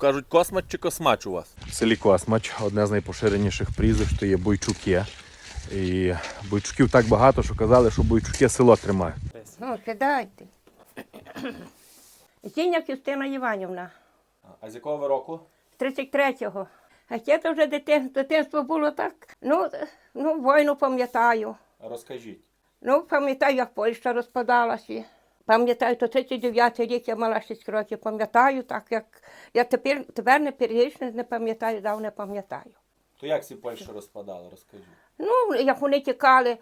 Кажуть, космач чи космач у вас? В селі Космач одне з найпоширеніших прізвищ то є Бойчуки. І бойчуків так багато, що казали, що бойчуки село тримають. Ну, сідайте. Зіня Кістина Іванівна, А з якого ви року? з 33-го. А ще то вже дитин, дитинство було так. Ну, ну, війну пам'ятаю. Розкажіть. Ну, пам'ятаю, як Польща розпадалася. Пам'ятаю, то 39-й рік я мала 6 років. Пам'ятаю, так як я тепер, тепер не періодично не пам'ятаю, дав не пам'ятаю. То як ці Польща розпадали, розкажіть. Ну, як вони тікали,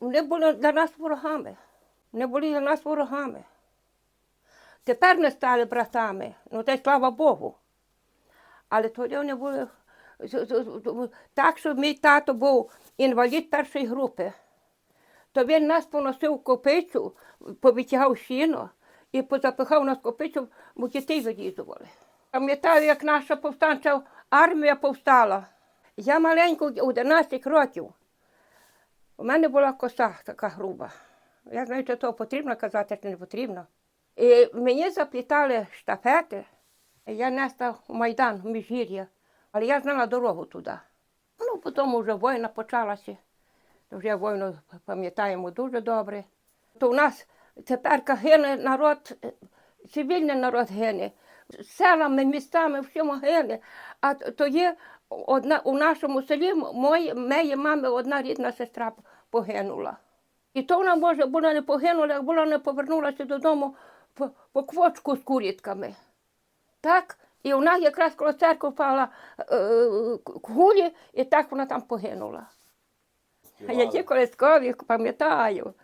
вони були для нас ворогами. Вони були для нас ворогами. Тепер не стали братами, ну та й слава Богу. Але тоді вони були так, що мій тато був інвалід першої групи. То він нас поносив копицю, повитягав сіно і позапихав нас копицю, бо дітей вилізували. Пам'ятаю, як наша повстанча армія повстала. Я маленьку, 11 років. У мене була коса така груба. Я знаю, чи то потрібно казати, чи не потрібно. І мені заплітали штафети. Я несла в Майдан, в Міжгір'я, але я знала дорогу туди. Ну, потім вже війна почалася. Вже війну пам'ятаємо дуже добре. То у нас тепер гине народ, е, цивільний народ гине. Селами, містами, всьому гине. А то є одна у нашому селі мої, моєї мами одна рідна сестра погинула. І то вона, може, була не загинула, як була не повернулася додому по, по квочку з курітками. Так? І вона якраз коло церкви впала е, кулі, і так вона там погинула. А я ті колискові пам'ятаю.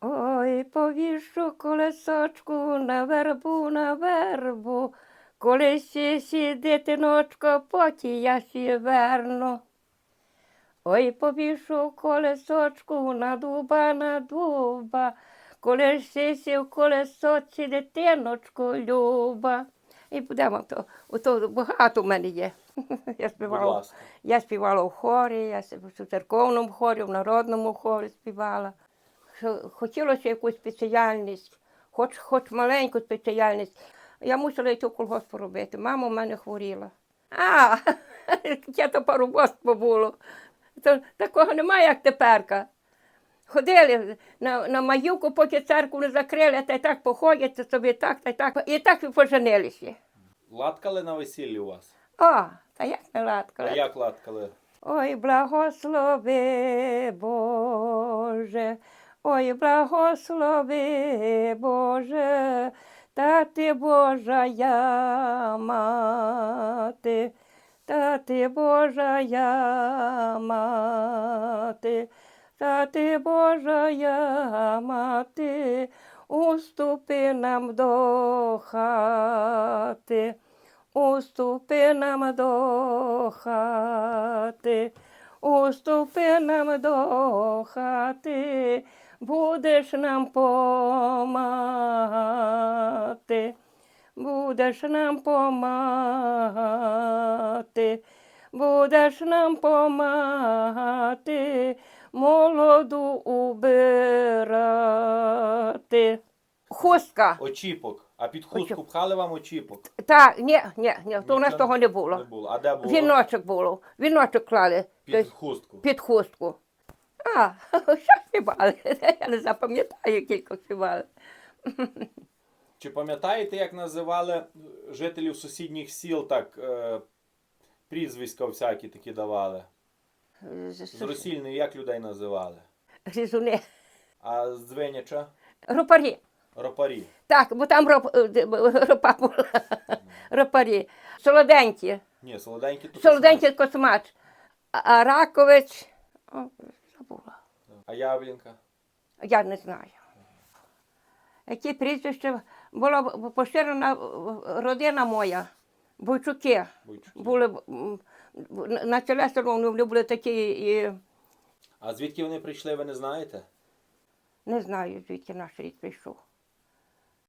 Ой, повішу колесочку на вербу, на вербу. Коли сі сі дитиночко, поті я сі верну. Ой, повішу колесочку на дуба, на дуба. Коли сі в колесоці дитиночко люба. І будемо то, ото багато в мене є. Я співала. Я співала в хорі, я в церковному хорі, в народному хорі співала. Хотілося якусь спеціальність, хоч, хоч маленьку спеціальність. Я мусила йти в колгосп робити. Мама в мене хворіла. А, яке то парубоство було. То, такого немає, як теперка. Ходили на, на Маївку, поки церкву не закрили, та й так походять собі так, та й так. І так і поженилися. Латкали на весіллі у вас? О, та як не латка. А як латкали? Ой, благослови Боже, ой, благослови Боже, та ти Божа я мати, та ти Божа я мати, та ти Божа я мати, уступи нам до хати. Уступи нам до хати, уступи нам до хати, будеш нам помагати, будеш нам помагати, будеш нам помагати, молоду убирати. Хустка. Очіпок. А під хустку Очіпок. пхали вам очіпок? Так, ні, ні, ні, то у нас того не було. Не було. А де було? Віночок було. Віночок клали Під тобто хустку. під хустку. А, що співали? Я не запам'ятаю, кілька співали. Чи пам'ятаєте, як називали жителів сусідніх сіл так е, прізвиська всякі такі давали? З Росільної як людей називали? Грізуни. А з Дзвеняча? Ропарі. Ропарі. Так, бо там роп, е, б- ропа була. Ропарі. Солоденькі. Ні, солоденькі тут. Солоденький космач. А- Ракович. О, забула. А Явлінка? Я не знаю. Які прізвища була поширена е, родина моя, Бойчуки. Бойчуки. Були на- на ціле вони були такі, і А звідки вони прийшли, ви не знаєте? не знаю, звідки наш рід прийшов.